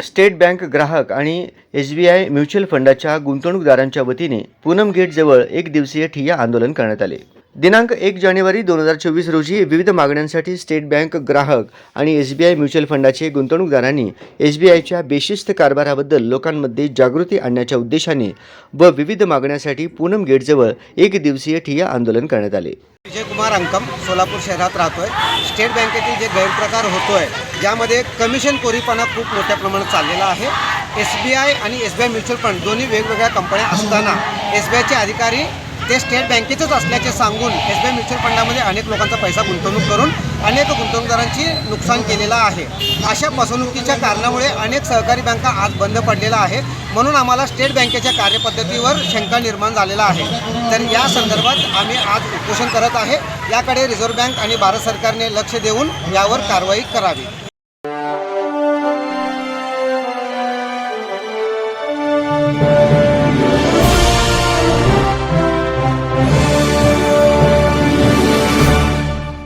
State bank ग्राहक आणि S B I mutual फंडाच्या गुंतवणूकदारांच्या वतीने पूनम गेटजवळ एक दिवसीय ठिय्या आंदोलन करण्यात आले. दिनांक एक जानेवारी दोन हजार चोवीस रोजी विविध मागण्यांसाठी स्टेट बँक ग्राहक आणि एस बी आय म्युच्युअल फंडाचे गुंतवणूकदारांनी एस बी आयच्या बेशिस्त कारभाराबद्दल लोकांमध्ये जागृती आणण्याच्या उद्देशाने व विविध मागण्यांसाठी पूनम गेटजवळ एक दिवसीय ठिय्या आंदोलन करण्यात आले. विजय कुमार अंकम सोलापूर शहरात राहतोय. स्टेट बँकेतील जे गैरप्रकार होतोय ज्यामध्ये कमिशन कोरीपणा खूप मोठ्या प्रमाणात चाललेला आहे. एस बी आय आणि S B I mutual fund दोन्ही वेगवेगळ्या कंपन्या असताना एस बी आयचे अधिकारी ते स्टेट बँकेचंच असल्याचे सांगून एस बी आय म्युच्युअल फंडामध्ये अनेक लोकांचा पैसा गुंतवणूक करून अनेक गुंतवणूकदारांची नुकसान केलेलं आहे. अशा फसवणुकीच्या कारणामुळे अनेक सहकारी बँका आज बंद पडलेल्या आहे म्हणून आम्हाला स्टेट बँकेच्या कार्यपद्धतीवर शंका निर्माण झालेला आहे. तर या संदर्भात आम्ही आज उपोषण करत आहे. याकडे रिझर्व्ह बँक आणि भारत सरकारने लक्ष देऊन यावर कारवाई करावी.